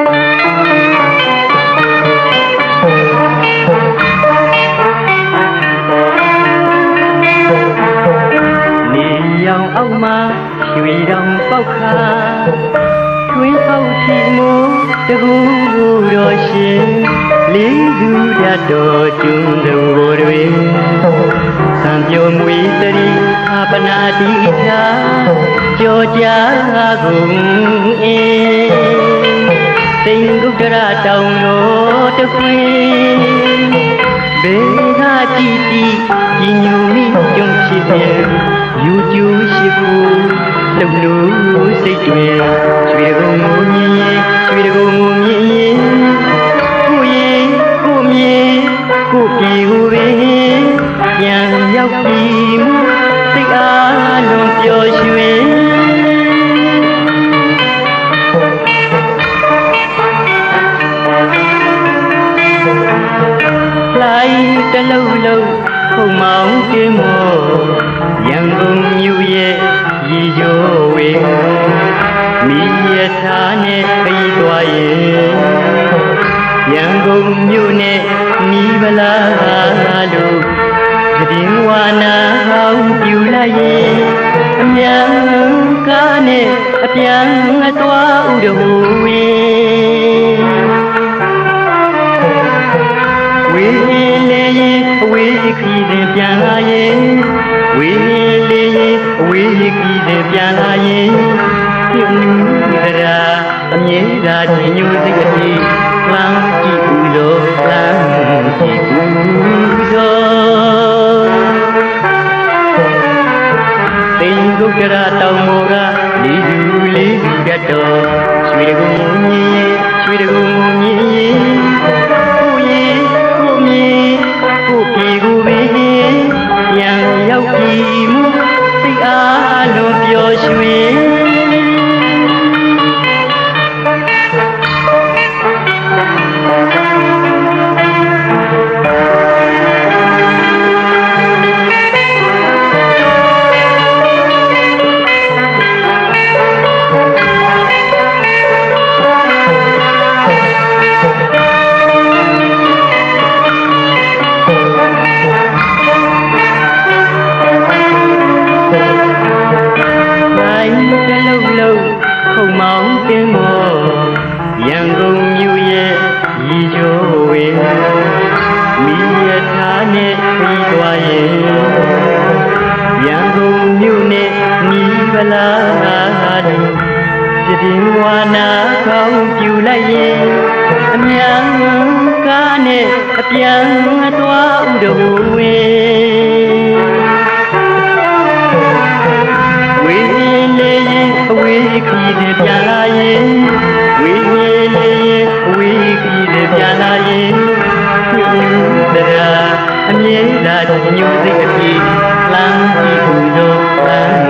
နေရောင်အောက်မှာရွှေတောင်ပေါက်ခါတွင်းပေါက်ချီမိုးတကူတော်ရှင်လေးသူရတော်ကျွန်းတော်တွေစံပြောမွေတရီအပနာတိချာကြောကြကုန်အေ စိန်ဒုက္ခရတောင်တော်တခွေဘေကကြည်ကြည်ကြီးညူမိကြုံဖြစ်ပြန်ယူကျူးရှိဖို့လှုပ်လို့စိတ်တွေရွှေကုံမူမြင်ရင်ရွှေကုံမူမြင်ရင် လိုက်တလုံးလုံးခုံမောင်းတင်းမောရန်ကုန်မြို့ရဲ့ရေချိုးဝေမိရထားနဲ့ပြီးသွားရဲ့ရန်ကုန်မြို့နဲ့မိဗလာလို့သတင်ဝါနာဟောင်းပြူလိုက်ရဲ့အမြန်ကားနဲ့အပြန်အသွားဥဒဟူဝေဝေ အဝေးခီးစဉ်ပြန်လာရင်ညွနူးတရာအမြဲတမ်းညညူစိတ်အပြေလမ်းကြည့်ဘူးလို့လမ်းကြည့်ဘူးလို့သိင်္ဂုတ်ကရတောင်မောကလေးလူလေးလူတတ်တော်ရွှေကုံမြင်ရင်ရွှေကုံမြင်ရင်ကိုရင်ကိုမြင်ကိုပြေကိုပဲပြန်ရောက်ပြီမူ စိတ်အားလုံးပျော်ရွှင်တိုင်း နာကောင်းပြူလိုက်ရင်အမြန်ကားနဲ့အပြန်အသွားဥတော်ဝေဝေလေရင်အဝေးခီးနဲ့ပြန်လာရင်ဝေလေရင်အဝေးခီးနဲ့ပြန်လာရင်ညူတရားအမြဲတမ်းညူစိတ်အပြေလမ်းကြည့်လို့လမ်း